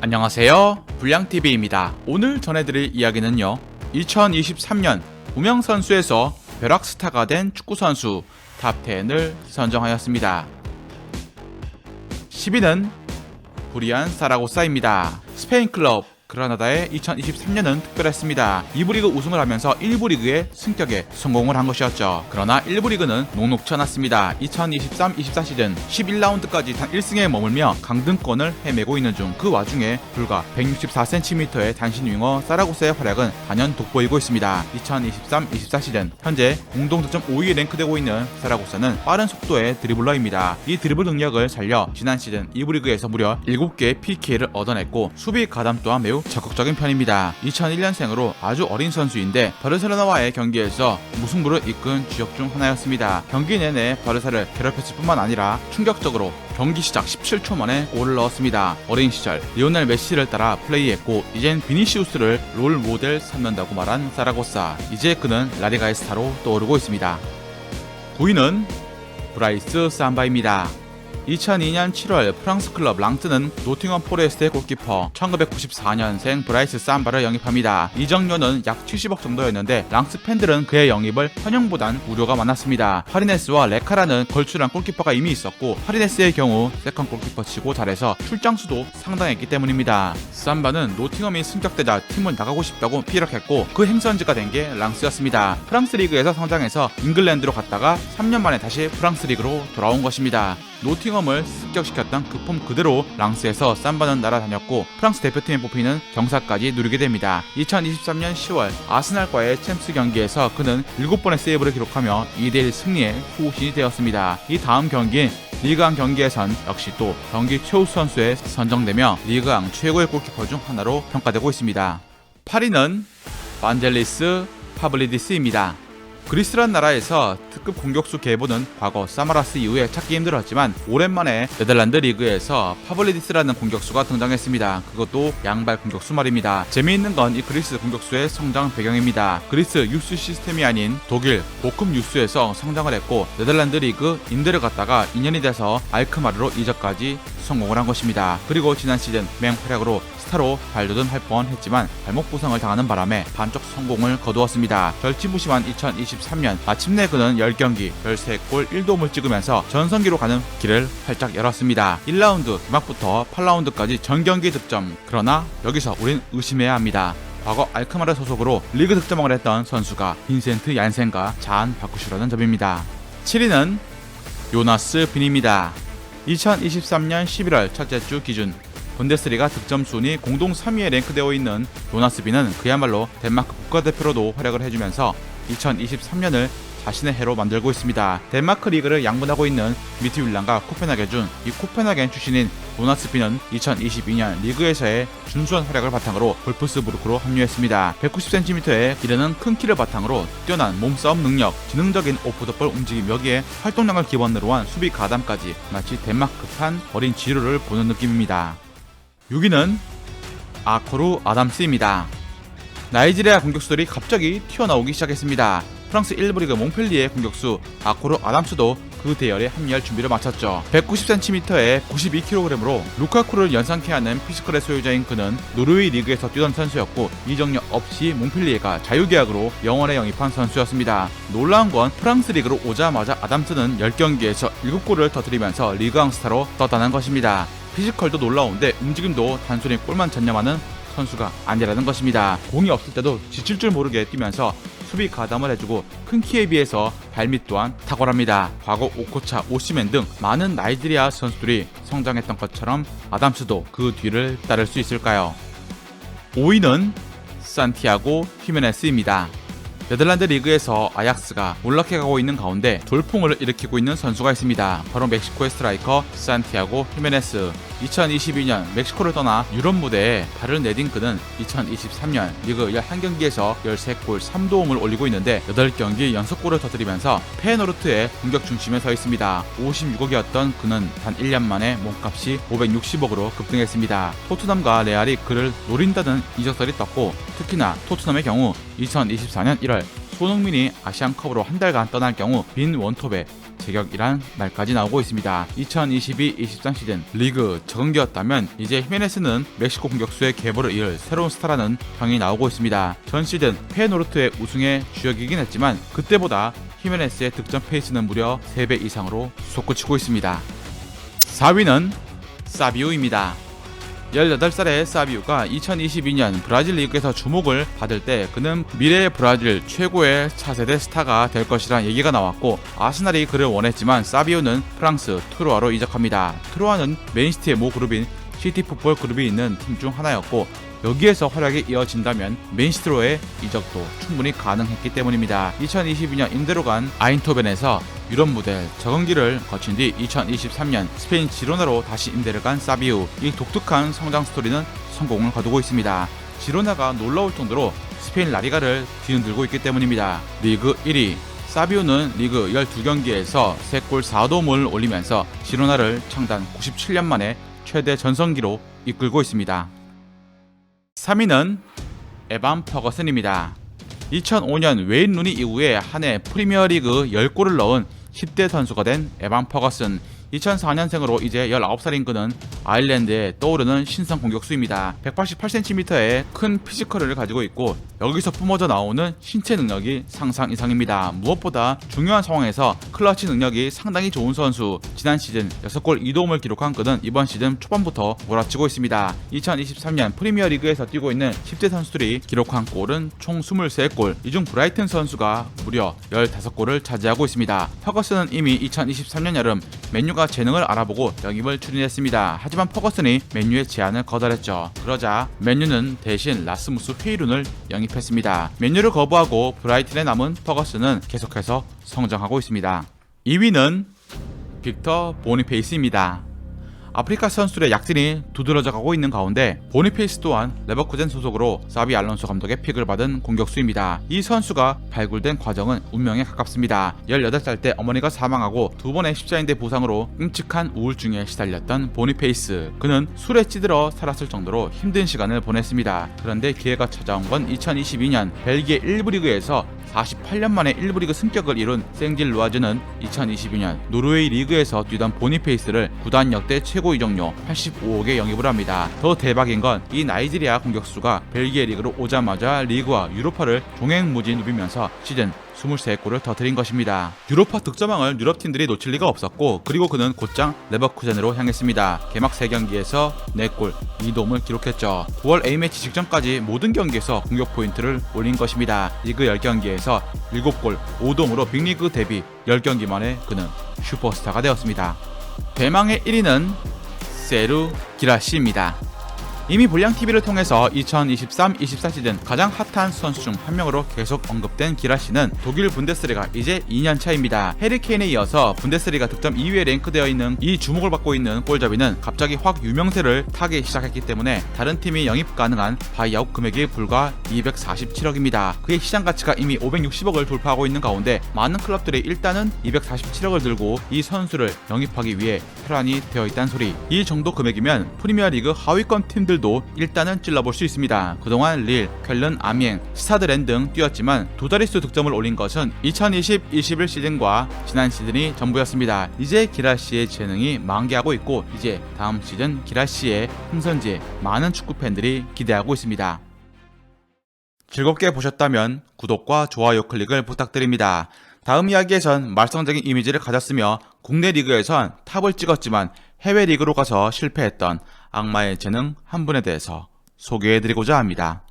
안녕하세요. 불량TV입니다. 오늘 전해드릴 이야기는요. 2023년 무명 선수에서 벼락스타가 된 축구선수 탑10을 선정하였습니다. 10위는 부리안 사라고사입니다. 스페인 클럽 그라나다의 2023년은 특별했습니다. 2부 리그 우승을 하면서 1부 리그의 승격에 성공을 한 것이었죠. 그러나 1부 리그는 녹록치 않았습니다. 2023-24 시즌 11라운드까지 단 1승에 머물며 강등권을 헤매고 있는 중 그 와중에 불과 164cm의 단신 윙어 사라고스의 활약은 단연 돋보이고 있습니다. 2023-24 시즌 현재 공동 득점 5위에 랭크되고 있는 사라고스는 빠른 속도의 드리블러입니다. 이 드리블 능력을 살려 지난 시즌 2부 리그에서 무려 7개의 PK를 얻어냈고 수비 가담 또한 매우 적극적인 편입니다. 2001년생으로 아주 어린 선수인데 바르셀로나와의 경기에서 무승부를 이끈 주역 중 하나였습니다. 경기 내내 바르사를 괴롭혔을 뿐만 아니라 충격적으로 경기 시작 17초 만에 골을 넣었습니다. 어린 시절 리오넬 메시를 따라 플레이했고 이젠 비니시우스를 롤 모델 삼는다고 말한 사라고사. 이제 그는 라리가의 스타로 떠오르고 있습니다. 9위는 브라이스 삼바입니다. 2002년 7월 프랑스 클럽 랑스는 노팅엄 포레스트의 골키퍼 1994년생 브라이스 삼바를 영입합니다. 이적료는 약 70억 정도였는데 랑스 팬들은 그의 영입을 환영보단 우려가 많았습니다. 파리네스와 레카라는 걸출한 골키퍼가 이미 있었고 파리네스의 경우 세컨 골키퍼 치고 잘해서 출장 수도 상당했기 때문입니다. 삼바는 노팅엄이 승격되자 팀을 나가고 싶다고 피력했고 그 행선지가 된 게 랑스였습니다. 프랑스 리그에서 성장해서 잉글랜드로 갔다가 3년 만에 다시 프랑스 리그로 돌아온 것입니다. 노팅엄을 습격시켰던 그 폼 그대로 랑스에서 삼바는 날아다녔고 프랑스 대표팀에 뽑히는 경사까지 누리게 됩니다. 2023년 10월 아스날과의 챔스 경기에서 그는 7번의 세이브를 기록하며 2대1 승리에 후신이 되었습니다. 이 다음 경기인 리그왕 경기에선 역시 또 경기 최우수 선수에 선정되며 리그왕 최고의 골키퍼 중 하나로 평가되고 있습니다. 8위는 반젤리스 파블리디스입니다. 그리스란 나라에서 특급 공격수 계보는 과거 사마라스 이후에 찾기 힘들었지만 오랜만에 네덜란드 리그에서 파블리디스라는 공격수가 등장했습니다. 그것도 양발 공격수 말입니다. 재미있는 건 이 그리스 공격수의 성장 배경입니다. 그리스 유스 시스템이 아닌 독일 보급 유스에서 성장을 했고 네덜란드 리그 인대를 갔다가 2년이 돼서 알크마르로 이적까지 성공을 한 것입니다. 그리고 지난 시즌 맹활약으로 스타로 발돋움 할 뻔했지만 발목 부상을 당하는 바람에 반쪽 성공을 거두었습니다. 절치부심한 2023년 마침내 그는 10경기 13골 1도움을 찍으면서 전성기로 가는 길을 활짝 열었습니다. 1라운드 개막부터 8라운드까지 전 경기 득점 그러나 여기서 우린 의심해야 합니다. 과거 알크마르 소속으로 리그 득점왕을 했던 선수가 빈센트 얀센과 자안 바쿠슈라는 점입니다. 7위는 요나스 빈입니다. 2023년 11월 첫째 주 기준 분데스리가 득점 순위 공동 3위에 랭크되어 있는 요나스 빈은 그야말로 덴마크 국가대표로도 활약을 해주면서 2023년을 자신의 해로 만들고 있습니다. 덴마크 리그를 양분하고 있는 미트윌란과 코펜하겐 이 코펜하겐 출신인 빈은 2022년 리그에서의 준수한 활약을 바탕으로 볼프스부르크로 합류했습니다. 190cm의 기르는 큰 키를 바탕으로 뛰어난 몸싸움 능력, 지능적인 오프더볼 움직임 여기에 활동량을 기반으로 한 수비 가담까지 마치 덴마크판 어린 지루를 보는 느낌입니다. 6위는 아코루 아담스입니다. 나이지리아 공격수들이 갑자기 튀어나오기 시작했습니다. 프랑스 1부 리그 몽펠리의 공격수 아코르 아담스도 그 대열에 합류할 준비를 마쳤죠. 190cm에 92kg으로 루카쿠를 연상케 하는 피지컬의 소유자인 그는 노르웨이 리그에서 뛰던 선수였고 이적력 없이 몽펠리에가 자유계약으로 영원에 영입한 선수였습니다. 놀라운 건 프랑스 리그로 오자마자 아담스는 10경기에서 7골을 터뜨리면서 리그왕 스타로 떴다는 것입니다. 피지컬도 놀라운데 움직임도 단순히 골만 전념하는 선수가 아니라는 것입니다. 공이 없을 때도 지칠 줄 모르게 뛰면서 수비 가담을 해주고 큰 키에 비해서 발밑 또한 탁월합니다. 과거 오코차, 오시멘 등 많은 나이지리아 선수들이 성장했던 것처럼 아담스도 그 뒤를 따를 수 있을까요? 5위는 산티아고 히메네스입니다. 네덜란드 리그에서 아약스가 올라해가고 있는 가운데 돌풍을 일으키고 있는 선수가 있습니다. 바로 멕시코의 스트라이커 산티아고 히메네스. 2022년 멕시코를 떠나 유럽 무대에 내딘 그는 2023년 리그 11경기에서 13골 3도움을 올리고 있는데 8경기 연속골을 터뜨리면서 페노르트의 공격 중심에 서 있습니다. 56억이었던 그는 단 1년 만에 몸값이 560억으로 급등했습니다. 토트넘과 레알이 그를 노린다는 이적설이 떴고 특히나 토트넘의 경우 2024년 1월 손흥민이 아시안컵으로 한 달간 떠날 경우 빈 원톱에 제격이란 말까지 나오고 있습니다. 2022-23 시즌 리그 적응기였다면 이제 히메네스는 멕시코 공격수의 계보를 이을 새로운 스타라는 평이 나오고 있습니다. 전 시즌 페노르트의 우승의 주역이긴 했지만 그때보다 히메네스의 득점 페이스는 무려 3배 이상으로 솟구치고 있습니다. 4위는 사비우입니다. 18살의 사비우가 2022년 브라질 리그에서 주목을 받을 때 그는 미래의 브라질 최고의 차세대 스타가 될 것이란 얘기가 나왔고 아스날이 그를 원했지만 사비우는 프랑스 트로아로 이적합니다. 트로아는 맨시티의 모 그룹인 시티 풋볼 그룹이 있는 팀 중 하나였고 여기에서 활약이 이어진다면 맨시티로의 이적도 충분히 가능했기 때문입니다. 2022년 임대로 간 아인토벤에서 유럽 무대 적응기를 거친 뒤 2023년 스페인 지로나로 다시 임대를 간 사비우 이 독특한 성장 스토리는 성공을 거두고 있습니다. 지로나가 놀라울 정도로 스페인 라리가를 뒤흔들고 있기 때문입니다. 리그 1위 사비우는 리그 12경기에서 3골 4도움을 올리면서 지로나를 창단 97년 만에 최대 전성기로 이끌고 있습니다. 3위는 에반 퍼거슨입니다. 2005년 웨인 루니 이후에 한 해 프리미어리그 10골을 넣은 10대 선수가 된 에반 퍼거슨 2004년생으로 이제 19살인 그는 아일랜드에 떠오르는 신성 공격수입니다. 188cm의 큰 피지컬을 가지고 있고 여기서 뿜어져 나오는 신체 능력이 상상 이상입니다. 무엇보다 중요한 상황에서 클러치 능력이 상당히 좋은 선수. 지난 시즌 6골 2도움을 기록한 그는 이번 시즌 초반부터 몰아치고 있습니다. 2023년 프리미어리그에서 뛰고 있는 10대 선수들이 기록한 골은 총 23골. 이 중 브라이튼 선수가 무려 15골을 차지하고 있습니다. 퍼거슨은 이미 2023년 여름 맨유가 재능을 알아보고 영입을 추진했습니다. 하지만 퍼거슨이 맨유의 제안을 거절했죠. 그러자 맨유는 대신 라스무스 헤이룬을 영입했습니다. 맨유를 거부하고 브라이튼에 남은 퍼거슨은 계속해서 성장하고 있습니다. 2위는 빅터 보니페이스입니다. 아프리카 선수들의 약진이 두드러져 가고 있는 가운데 보니페이스 또한 레버쿠젠 소속으로 사비 알론소 감독의 픽을 받은 공격수입니다. 이 선수가 발굴된 과정은 운명에 가깝습니다. 18살 때 어머니가 사망하고 두 번의 십자인대 부상으로 끔찍한 우울증에 시달렸던 보니페이스. 그는 술에 찌들어 살았을 정도로 힘든 시간을 보냈습니다. 그런데 기회가 찾아온 건 2022년 벨기에 1부 리그에서 48년 만에 1부 리그 승격을 이룬 생질 루아즈는 2022년 노르웨이 리그에서 뛰던 보니페이스를 구단 역대 최고 이적료 85억에 영입을 합니다. 더 대박인 건 이 나이지리아 공격수가 벨기에 리그로 오자마자 리그와 유로파를 종횡무진 누비면서 시즌 23골을 터뜨린 것입니다. 유로파 득점왕을 유럽 팀들이 놓칠 리가 없었고 그리고 그는 곧장 레버쿠젠으로 향했습니다. 개막 3경기에서 4골 2도움을 기록했죠. 9월 A매치 직전까지 모든 경기에서 공격 포인트를 올린 것입니다. 리그 10경기에서 7골 5도움으로 빅리그 데뷔 10경기 만에 그는 슈퍼스타가 되었습니다. 대망의 1위는 세루 기라시입니다. 이미 불량 TV를 통해서 2023-24 시즌 가장 핫한 선수 중 한 명으로 계속 언급된 기라시는 독일 분데스리가 이제 2년 차입니다. 해리케인에 이어서 분데스리가 득점 2위에 랭크되어 있는 이 주목을 받고 있는 골잡이는 갑자기 확 유명세를 타기 시작했기 때문에 다른 팀이 영입 가능한 바이아웃 금액이 불과 247억입니다. 그의 시장 가치가 이미 560억을 돌파하고 있는 가운데 많은 클럽들이 일단은 247억을 들고 이 선수를 영입하기 위해 혈안이 되어 있다는 소리. 이 정도 금액이면 프리미어리그 하위권 팀들 도 일단은 찔러볼 수 있습니다. 그동안 릴, 쾰른, 아미엥, 스타드랜 등 뛰었지만 두 자릿수 득점을 올린 것은 2020-21 시즌과 지난 시즌이 전부였습니다. 이제 기라 씨의 재능이 만개하고 있고 이제 다음 시즌 기라 씨의 흥선지에 많은 축구 팬들이 기대하고 있습니다. 즐겁게 보셨다면 구독과 좋아요 클릭을 부탁드립니다. 다음 이야기에선 말썽적인 이미지를 가졌으며 국내 리그에선 탑을 찍었지만 해외 리그로 가서 실패했던 악마의 재능 한 분에 대해서 소개해드리고자 합니다.